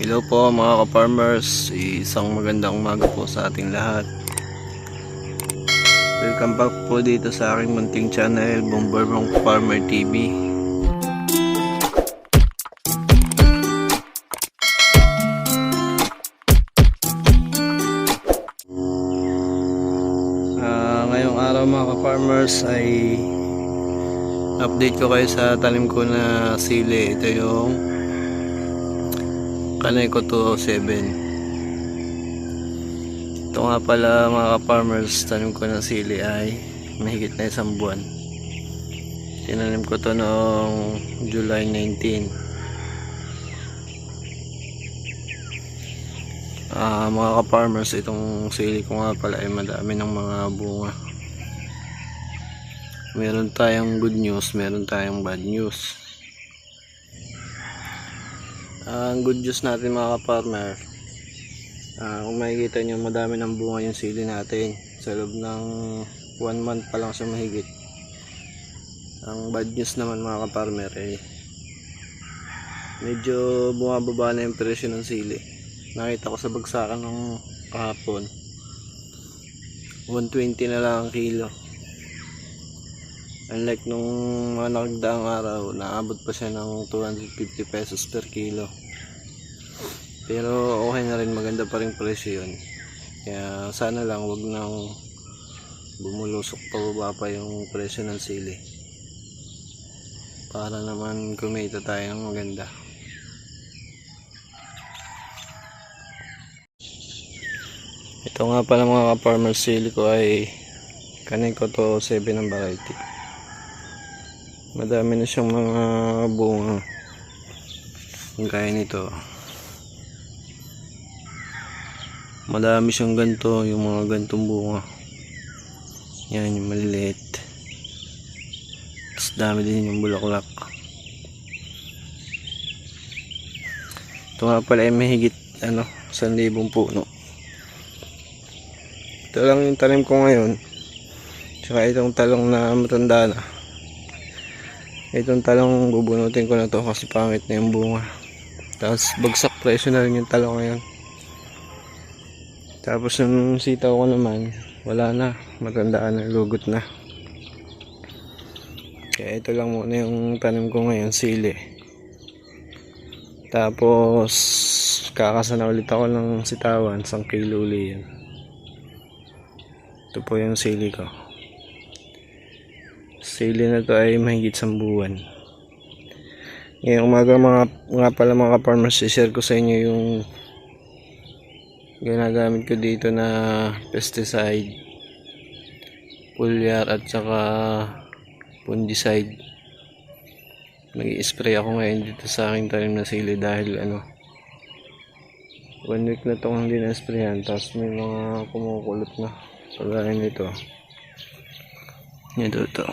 Hello po mga ka-farmers, isang magandang umaga po sa ating lahat. Welcome back po dito sa aking munting channel, Bomberbong Farmer TV. Ah, ngayong araw mga ka-farmers ay update ko kayo sa tanim ko na sili. Ito yung Kaneko 207 Ito nga pala mga ka-farmers Tanim ko ng sili ay Mahigit na isang buwan. Tinanim ko to noong July 19 Ah, mga ka-farmers Itong sili ko nga pala ay madami ng mga bunga. Meron tayong good news Meron tayong bad news ang good news natin mga ka-farmer ah, kung makikita nyo madami ng bunga yung sili natin. Sa loob ng 1 month pa lang sa mahigit. Ang bad news naman mga ka-farmer eh medyo bumababa na yung presyo ng sili nakita ko sa bagsakan ng kahapon 120 na lang ang kilo Unlike nung mga nakagdaang araw, naabot pa siya ng 250 pesos per kilo. Pero okay na rin, maganda pa rin presyo yun. Kaya sana lang wag nang bumulusok pa baba pa yung presyo ng sili. Para naman kumita tayo ng maganda. Ito nga pala mga ka-farmer sili ko ay kanin ko to 7 ng variety madami na siyang mga bunga. Gaya nito. Madami siyang ganto yung mga gantong bunga. Yan yung maliliit. Tapos dami din yung bulaklak. Ito nga pala ay mahigit ano 1,000 puno. Ito lang yung tanim ko ngayon. Tsaka itong talong na matanda na itong talong bubunutin ko na to kasi pangit na yung bunga. Tapos bagsak presyo na rin yung talong ngayon tapos yung sitaw ko naman wala na. Matandaan na lugot na. Kaya ito lang muna yung tanim ko ngayon sili. Tapos kakasana ulit ako ng sitawan isang kilo uli yan ito po yung sili ko Sili na to ay mahigit isang buwan. Ngayong umaga mga, nga pala mga farmers, share ko sa inyo yung ginagamit ko dito na pesticide, foliar at saka fungicide. Mag-i-spray ako ngayon dito sa aking tanim na sili dahil ano, one week na itong hindi na-sprayan tapos may mga kumukulot na kagaya nito. Ito to.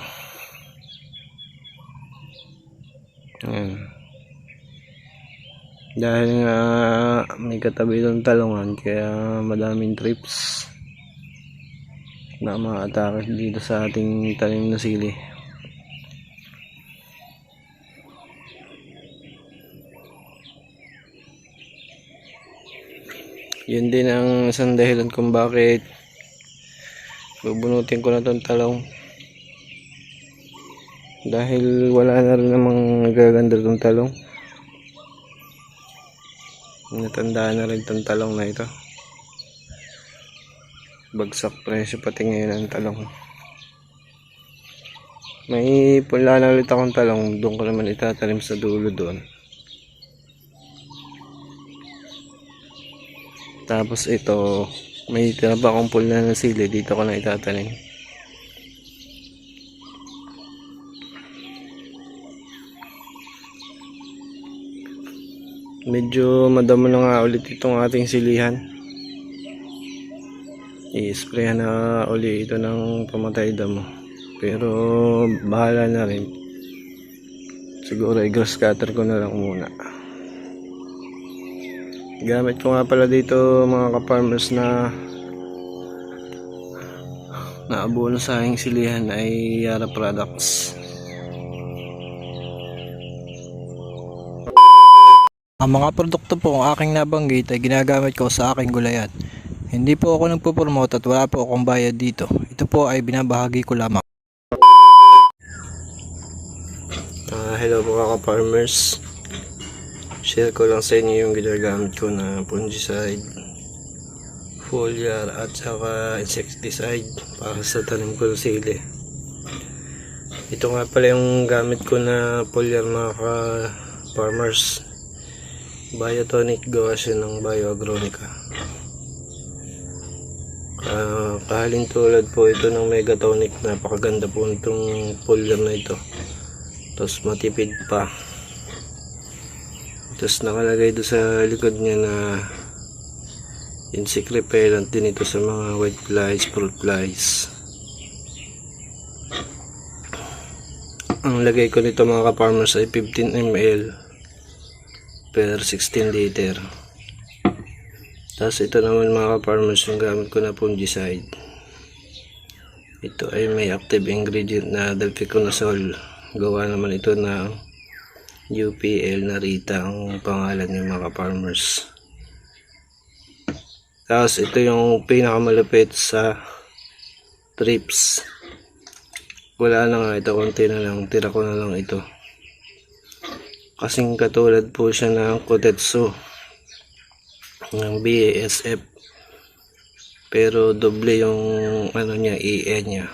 Ayan. Dahil nga may katabi ng talungan kaya madaming trips na ma-atake dito sa ating tanim na sili. Yun din ang isang dahilan kung bakit bubunutin ko na tong talong dahil wala na rin namang nagaganda itong talong. Natandaan na rin itong talong na ito. Bagsak presyo pati ngayon ang talong. May pula na ulit akong talong. Doon ko naman itatanim sa dulo doon. Tapos ito may tira pa akong pula na sili. Dito ko na itatanim medyo madamo na nga ulit itong ating silihan. I-spray na uli ito ng pamatay damo. Pero bahala na rin. Siguro i-grass cutter ko na lang muna. Gamit ko nga pala dito mga ka-farmers na naabuno sa aking silihan ay Yara Products Ang mga produkto po ang aking nabanggit ay ginagamit ko sa aking gulayan. Hindi po ako nagpo-promote at wala po akong bayad dito. Ito po ay binabahagi ko lamang. Ah, hello mga ka-farmers. Share ko lang sa inyo yung ginagamit ko na fungicide, foliar at saka insecticide para sa tanim ko ng sili. Ito nga pala yung gamit ko na foliar mga ka-farmers. Biotonic gawa siya ng bioagronica. Ah, kahalin tulad po ito ng megatonic. Napakaganda po itong foliar na ito. Tapos matipid pa. Tapos nakalagay doon sa likod niya na insect repellent din ito sa mga white flies, fruit flies. Ang lagay ko nito mga ka-farmers ay 15 ml per 16 liter. Tapos ito naman mga ka-farmers yung gamit ko na fungicide. Ito ay may active ingredient na delficonazole. Gawa naman ito na UPL Narita ang pangalan ng mga farmers. Tapos ito yung pinakamalupit sa trips. Wala na nga ito, konti na lang. Tira ko na lang ito. Kasing katulad po siya ng Kotetsu ng BASF. Pero doble yung ano niya, EE niya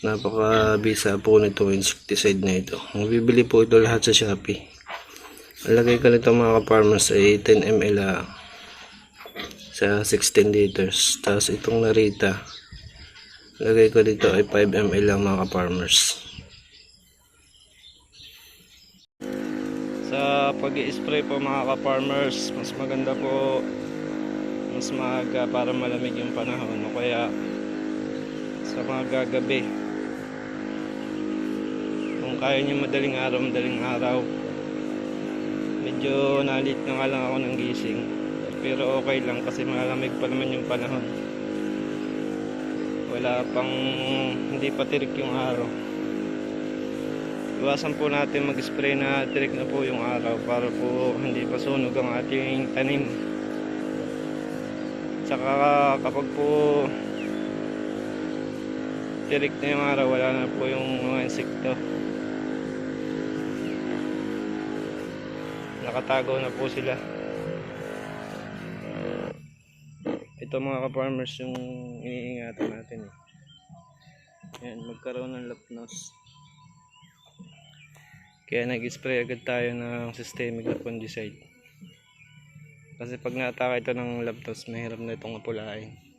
napaka-bisa po nito insecticide na ito. Mabibili po ito lahat sa Shopee. Ang lagay ko nito mga ka-farmers ay 10 ml lang sa 16 liters. Tapos itong narita, lagay ko dito ay 5 ml lang mga ka-farmers. Sa pag spray po mga ka-farmers, mas maganda po mas maaga para malamig yung panahon o kaya sa mga gagabi. Kung kaya nyo madaling araw madaling araw. Medyo nalit na nga lang ako ng gising pero okay lang kasi malamig pa naman yung panahon. Wala pang hindi pa tirik yung araw iwasan po natin mag spray na tirik na po yung araw para po hindi pa sunog ang ating tanim. Saka kapag po tirik na yung araw wala na po yung mga insekto. Nakatago na po sila. Ito mga ka-farmers yung iniingatan natin eh. yan magkaroon ng lapnos kaya nag-spray agad tayo ng systemic na fungicide. Kasi pag nataka ito ng lapnos mahirap na itong apulain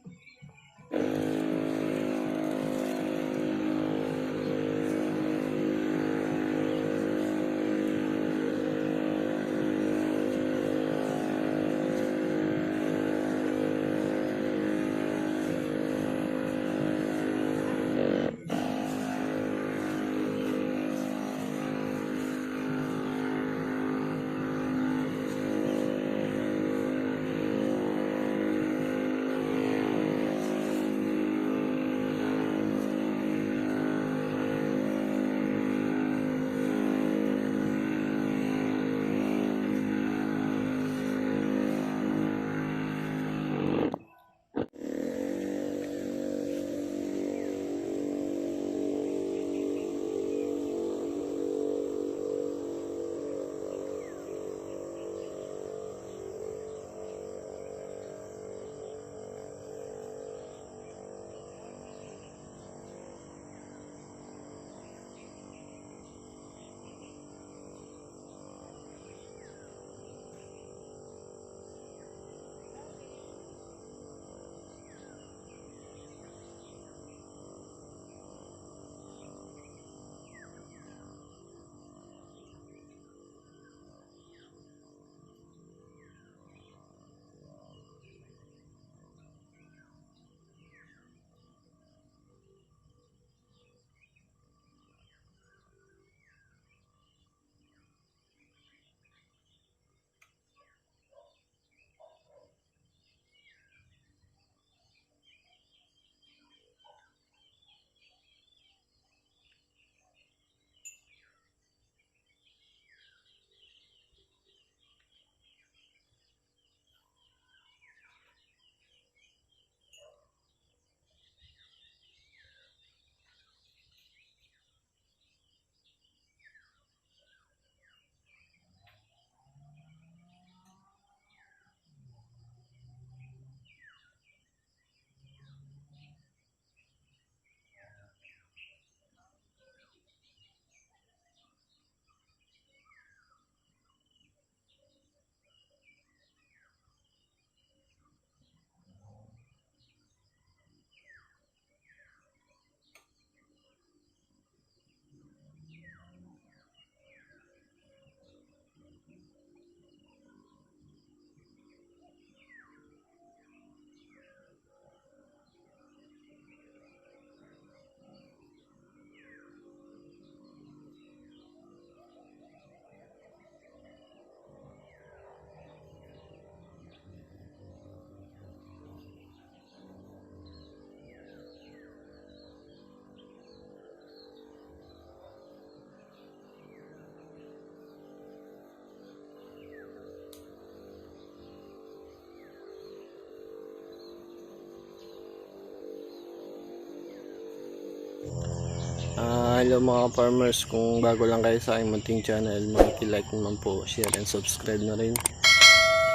Ah, hello mga farmers, kung bago lang kayo sa aking munting channel, like naman po, share and subscribe na rin.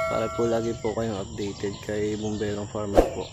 Para po lagi po kayong updated kay Bumberong Farmer po.